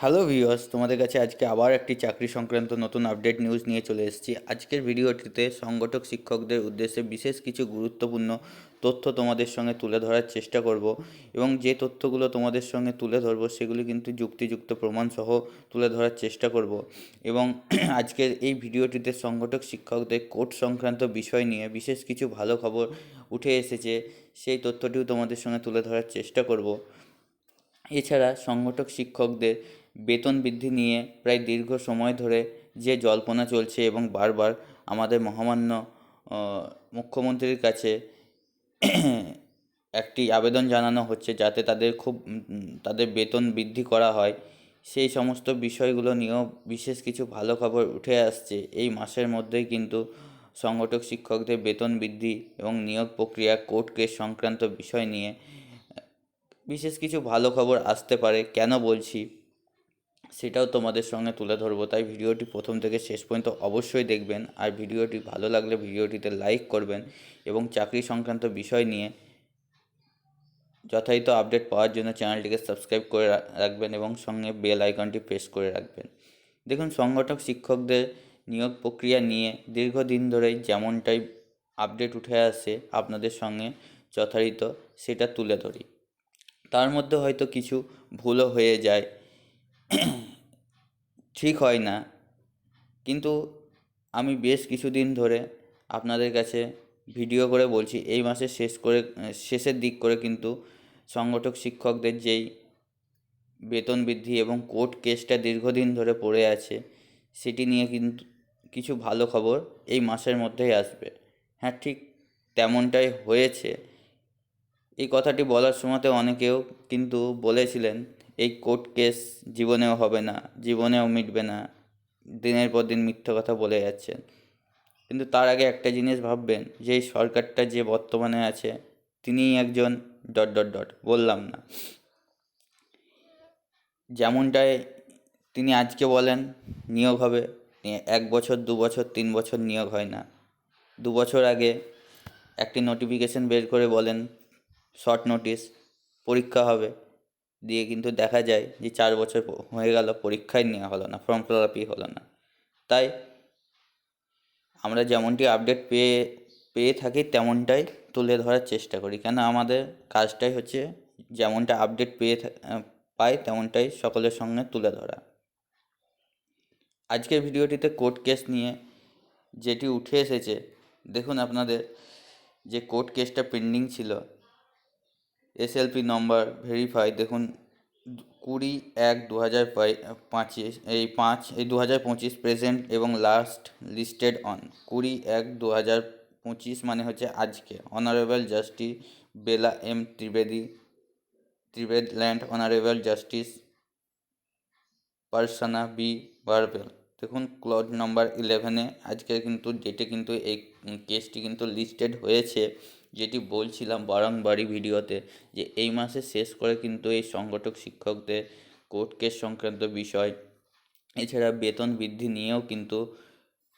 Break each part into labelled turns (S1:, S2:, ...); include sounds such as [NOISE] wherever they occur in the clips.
S1: Hello viewers তোমাদের কাছে আজকে আবার একটি চাকরি সংক্রান্ত নতুন আপডেট নিউজ নিয়ে চলে এসেছি। আজকের ভিডিওটিতে সংগঠক শিক্ষকদের উদ্দেশ্যে বিশেষ কিছু গুরুত্বপূর্ণ তথ্য তোমাদের সঙ্গে তুলে ধরার চেষ্টা করব এবং যে তথ্যগুলো তোমাদের সঙ্গে তুলে ধরবো সেগুলি কিন্তু যুক্তিযুক্ত প্রমাণ সহ তুলে ধরার চেষ্টা করব। এবং [CLEARS THROAT] আজকের এই ভিডিওটিতে সংগঠক শিক্ষকদের কোর্ট সংক্রান্ত বিষয় নিয়ে বিশেষ কিছু ভালো খবর উঠে এসেছে, সেই তথ্যটিও তোমাদের সঙ্গে তুলে ধরার চেষ্টা করব। এছাড়া সংগঠক শিক্ষকদের বেতন বৃদ্ধি নিয়ে প্রায় দীর্ঘ সময় ধরে যে জল্পনা চলছে এবং বারবার আমাদের মহামান্য মুখ্যমন্ত্রীর কাছে [CLEARS THROAT] একটি আবেদন জানানো হচ্ছে যাতে তাদের খুব তাদের বেতন বৃদ্ধি করা হয়। সেই সমস্ত বিষয়গুলো নিয়েও বিশেষ কিছু ভালো খবর উঠে আসছে। এই মাসের মধ্যেই কিন্তু সংগঠক শিক্ষকদের বেতন বৃদ্ধি এবং নিয়োগ প্রক্রিয়া, কোর্ট কেস সংক্রান্ত বিষয় নিয়ে বিশেষ কিছু ভালো খবর আসতে পারে। কেন বলছি? সেটাও তোমাদের সঙ্গে তুলে ধরবো। তাই ভিডিওটি প্রথম থেকে শেষ পর্যন্ত অবশ্যই দেখবেন। আর ভিডিওটি ভালো লাগলে ভিডিওটিতে লাইক করবেন এবং চাকরি সংক্রান্ত বিষয় নিয়ে যথাযথ আপডেট পাওয়ার জন্য চ্যানেলটিকে সাবস্ক্রাইব করে রাখবেন এবং সঙ্গে বেল আইকনটি প্রেস করে রাখবেন। দেখুন, সংগঠক শিক্ষকদের নিয়োগ প্রক্রিয়া নিয়ে দীর্ঘদিন ধরেই যেমনটাই আপডেট উঠে আসে আপনাদের সঙ্গে যথারীত সেটা তুলে ধরি। তার মধ্যে হয়তো কিছু ভুলও হয়ে যায় ঠিক হয় না। কিন্তু আমি বেশ কিছুদিন ধরে আপনাদের কাছে ভিডিও করে বলছি, এই মাসের শেষ করে, শেষের দিক করে কিন্তু সংগঠক শিক্ষকদের যেই বেতন বৃদ্ধি এবং কোর্ট কেসটা দীর্ঘদিন ধরে পড়ে আছে, সেটি নিয়ে কিন্তু কিছু ভালো খবর এই মাসের মধ্যেই আসবে। হ্যাঁ ঠিক তেমনটাই হয়েছে। এই কথাটি বলার সময়তে অনেকেও কিন্তু বলেছিলেন এই কোর্ট কেস জীবনেও হবে না, জীবনেও মিটবে না, দিনের পর দিন মিথ্যা কথা বলে যাচ্ছেন কিন্তু তার আগে একটা জিনিস ভাববেন, যে এই সরকারটা যে বর্তমানে আছে, তিনিই একজন ডট ডট ডট বললাম না। যেমনটায় তিনি আজকে বলেন, নিয়োগ হবে এক বছর, দু বছর, তিন বছর নিয়োগ হয় না। দু বছর আগে একটি নোটিফিকেশন বের করে বলেন শর্ট নোটিশ পরীক্ষা হবে। দিয়ে কিন্তু দেখা যায় যে চার বছর হয়ে গেল, পরীক্ষাই নেওয়া হলো না ফর্ম ফিল আপই হলো না। তাই আমরা যেমনটি আপডেট পেয়ে পেয়ে থাকি তেমনটাই তুলে ধরার চেষ্টা করি। কেন আমাদের কাজটাই হচ্ছে যেমনটা আপডেট পেয়ে পাই তেমনটাই সকলের সঙ্গে তুলে ধরা। আজকের ভিডিওটিতে কোর্ট কেস নিয়ে যেটি উঠে এসেছে, দেখুন আপনাদের যে কোর্ট কেসটা পেন্ডিং ছিল এসএলপি নম্বর ভেরিফাই দেখুন, কুড়ি এক দু হাজার পঁচিশ, এই পাঁচ, এই দু হাজার পঁচিশ প্রেজেন্ট এবং লাস্ট লিস্টেড অন কুড়ি এক দু হাজার পঁচিশ মানে হচ্ছে আজকে। Honourable justice Bela M Trivedi ত্রিবেদ ল্যান্ড অনারেবল জাস্টিস পার্সানা বি বারবেল দেখুন ক্লজ নাম্বার ইলেভেনে আজকে কিন্তু ডেটে কিন্তু এই কেসটি কিন্তু লিস্টেড হয়েছে। যেটি বলছিলাম বারংবারই ভিডিওতে, যে এই মাসে শেষ করে কিন্তু এই সংগঠক শিক্ষকদের কোর্ট কেস সংক্রান্ত বিষয়, এছাড়া বেতন বৃদ্ধি নিয়েও কিন্তু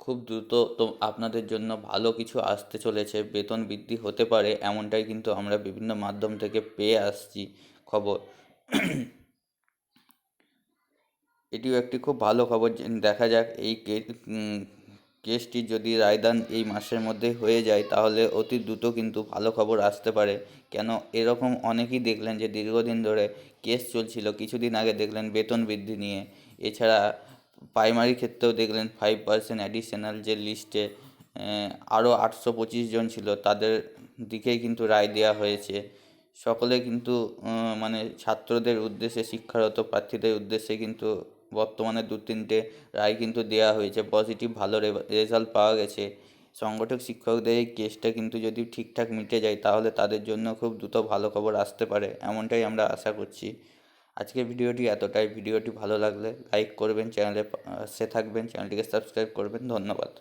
S1: খুব দ্রুত তো আপনাদের জন্য ভালো কিছু আসতে চলেছে। বেতন বৃদ্ধি হতে পারে এমনটাই কিন্তু আমরা বিভিন্ন মাধ্যম থেকে পেয়ে আসছি খবর। এটিও একটি খুব ভালো খবর। দেখা যাক এই কেসটি যদি রায়দান এই মাসের মধ্যে হয়ে যায়, তাহলে অতি দ্রুত কিন্তু ভালো খবর আসতে পারে। কেন? এরকম অনেকেই দেখলেন যে দীর্ঘদিন ধরে কেস চলছিল, কিছুদিন আগে দেখলেন বেতন বৃদ্ধি নিয়ে। এছাড়া প্রাইমারি ক্ষেত্রেও দেখলেন ফাইভ পার্সেন্ট অ্যাডিশনাল যে লিস্টে আরও আটশো পঁচিশ জন ছিল, তাদের দিকেই কিন্তু রায় দেওয়া হয়েছে। সকলে কিন্তু মানে ছাত্রদের উদ্দেশ্যে, শিক্ষারত প্রার্থীদের উদ্দেশ্যে কিন্তু বর্তমানে দু তিনটে রায় কিন্তু দেওয়া হয়েছে পজিটিভ ভালো রেজাল্ট পাওয়া গেছে। সংগঠক, শিক্ষকদের এই কেসটা কিন্তু যদি ঠিকঠাক মিটে যায়, তাহলে তাদের জন্য খুব দ্রুত ভালো খবর আসতে পারে, এমনটাই আমরা আশা করছি। আজকের ভিডিওটি এতটাই। ভিডিওটি ভালো লাগলে লাইক করবেন চ্যানেলে পাশে থাকবেন চ্যানেলটিকে সাবস্ক্রাইব করবেন। ধন্যবাদ।